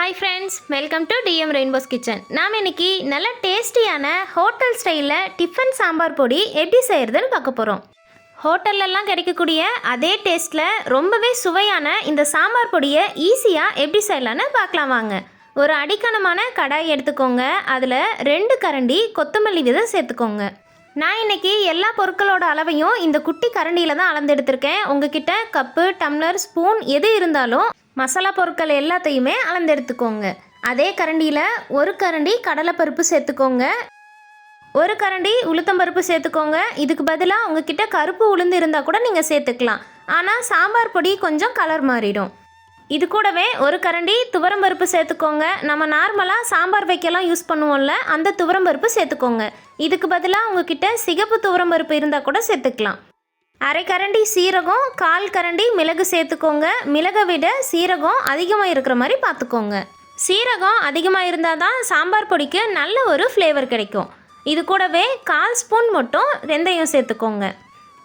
Hi friends welcome to TM Rainbow's kitchen நாம் இன்னைக்கு நல்ல டேஸ்டியான ஹோட்டல் ஸ்டைலில் டிஃபன் சாம்பார் பொடி எப்படி செய்கிறதுன்னு பார்க்க போகிறோம் ஹோட்டல்லலாம் கிடைக்கக்கூடிய அதே டேஸ்ட்டில் ரொம்பவே சுவையான இந்த சாம்பார் பொடியை ஈஸியாக எப்படி செய்யலான்னு பார்க்கலாம் வாங்க. ஒரு அடிக்கணமான கடாய் எடுத்துக்கோங்க. அதில் ரெண்டு கரண்டி கொத்தமல்லி விதை சேர்த்துக்கோங்க. நான் இன்றைக்கி எல்லா பொருட்களோட அளவையும் இந்த குட்டி கரண்டியில் தான் அளந்து எடுத்திருக்கேன். உங்ககிட்ட கப்பு டம்ளர் ஸ்பூன் எது இருந்தாலும் மசாலா பொருட்கள் எல்லாத்தையுமே அளந்து எடுத்துக்கோங்க அதே கரண்டியில் ஒரு கரண்டி கடலைப்பருப்பு சேர்த்துக்கோங்க. ஒரு கரண்டி உளுத்தம்பருப்பு சேர்த்துக்கோங்க. இதுக்கு பதிலாக உங்ககிட்ட கருப்பு உளுந்து இருந்தால் கூட நீங்கள் சேர்த்துக்கலாம். ஆனால் சாம்பார் பொடி கொஞ்சம் கலர் மாறிடும். இது கூடவே ஒரு கரண்டி துவரம்பருப்பு சேர்த்துக்கோங்க. நம்ம நார்மலாக சாம்பார் வைக்கலாம் யூஸ் பண்ணுவோம்ல அந்த துவரம்பருப்பு சேர்த்துக்கோங்க. இதுக்கு பதிலாக உங்ககிட்ட சிகப்பு துவரம்பருப்பு இருந்தால் கூட சேர்த்துக்கலாம். அரை கரண்டி சீரகம் கால் கரண்டி மிளகு சேர்த்துக்கோங்க. மிளகை விட சீரகம் அதிகமாக இருக்கிற மாதிரி பார்த்துக்கோங்க. சீரகம் அதிகமாக இருந்தால் தான் சாம்பார் பொடிக்கு நல்ல ஒரு ஃப்ளேவர் கிடைக்கும். இது கூடவே கால் ஸ்பூன் மட்டும் வெந்தயம் சேர்த்துக்கோங்க.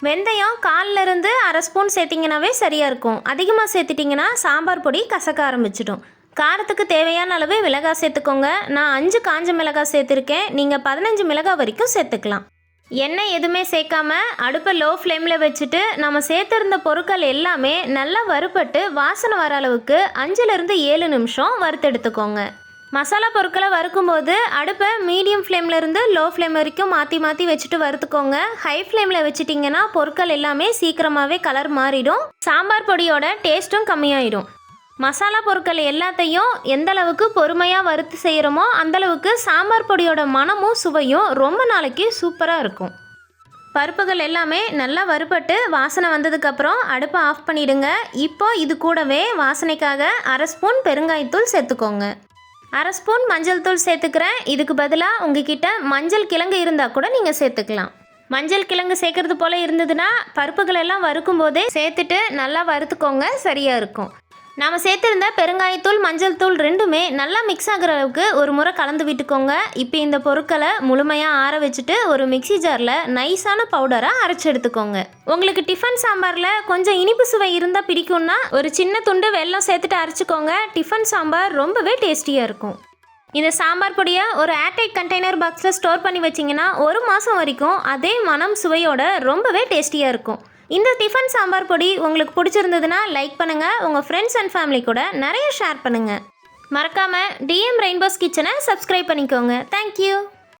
வெந்தயம் காலிலிருந்து அரை ஸ்பூன் சேர்த்திங்கனாவே சரியாக இருக்கும். அதிகமாக சேர்த்துட்டிங்கன்னா சாம்பார் பொடி கசக்க ஆரம்பிச்சிடும். காரத்துக்கு தேவையான அளவு மிளகாய் சேர்த்துக்கோங்க. நான் அஞ்சு காஞ்ச மிளகாய் சேர்த்துருக்கேன். நீங்கள் பதினஞ்சு மிளகாய் வரைக்கும் சேர்த்துக்கலாம். எண்ணெய் எதுவுமே சேர்க்காம அடுப்பை லோ ஃப்ளேமில் வச்சுட்டு நம்ம சேர்த்துருந்த பொருட்கள் எல்லாமே நல்லா வறுபட்டு வாசனை வர அளவுக்கு அஞ்சுலேருந்து ஏழு நிமிஷம் வறுத்தெடுத்துக்கோங்க. மசாலா பொருட்களை வறுக்கும்போது அடுப்பை மீடியம் ஃப்ளேம்லேருந்து லோ ஃப்ளேம் வரைக்கும் மாற்றி மாற்றி வச்சுட்டு வறுத்துக்கோங்க. ஹை ஃப்ளேமில் வச்சிட்டிங்கன்னா பொருட்கள் எல்லாமே சீக்கிரமாகவே கலர் மாறிடும். சாம்பார் பொடியோட டேஸ்ட்டும் கம்மியாயிடும். மசாலா பொருட்கள் எல்லாத்தையும் எந்த அளவுக்கு பொறுமையாக வறுத்து செய்கிறோமோ அந்தளவுக்கு சாம்பார் பொடியோட மனமும் சுவையும் ரொம்ப நாளைக்கு சூப்பராக இருக்கும். பருப்புகள் எல்லாமே நல்லா வறுபட்டு வாசனை வந்ததுக்கப்புறம் அடுப்பை ஆஃப் பண்ணிடுங்க. இப்போ இது கூடவே வாசனைக்காக அரை ஸ்பூன் பெருங்காயத்தூள் சேர்த்துக்கோங்க. அரை ஸ்பூன் மஞ்சள் தூள் சேர்த்துக்கிறேன். இதுக்கு பதிலாக உங்ககிட்ட மஞ்சள் கிழங்கு இருந்தால் கூட நீங்கள் சேர்த்துக்கலாம். மஞ்சள் கிழங்கு சேர்க்கறது போல் இருந்ததுன்னா பருப்புகள் எல்லாம் வறுக்கும் போதே சேர்த்துட்டு நல்லா வறுத்துக்கோங்க. சரியாக இருக்கும். நாம் சேர்த்துருந்த பெருங்காயத்தூள் மஞ்சள் தூள் ரெண்டுமே நல்லா மிக்ஸ் ஆகுற அளவுக்கு ஒரு முறை கலந்து விட்டுக்கோங்க. இப்போ இந்த பொருட்களை முழுமையாக ஆற வச்சுட்டு ஒரு மிக்ஸி ஜாரில் நைஸான பவுடராக அரைச்சி எடுத்துக்கோங்க. உங்களுக்கு டிஃபன் சாம்பாரில் கொஞ்சம் இனிப்பு சுவை இருந்தால் பிடிக்கும்னா ஒரு சின்ன துண்டு வெல்லம் சேர்த்துட்டு அரைச்சிக்கோங்க. டிஃபன் சாம்பார் ரொம்பவே டேஸ்டியாக இருக்கும். இந்த சாம்பார் பொடியை ஒரு ஏர்டைட் கண்டெய்னர் பாக்ஸில் ஸ்டோர் பண்ணி வச்சிங்கன்னா ஒரு மாதம் வரைக்கும் அதே மனம் சுவையோட ரொம்பவே டேஸ்டியாக இருக்கும். இந்த டிஃபன் சாம்பார் பொடி உங்களுக்கு பிடிச்சிருந்ததுன்னா லைக் பண்ணுங்கள் உங்கள் ஃப்ரெண்ட்ஸ் அண்ட் ஃபேமிலி கூட நிறைய ஷேர் பண்ணுங்கள் மறக்காமல் டிஎம் ரெயின்போஸ் கிச்சனை சப்ஸ்கிரைப் பண்ணிக்கோங்க. Thank you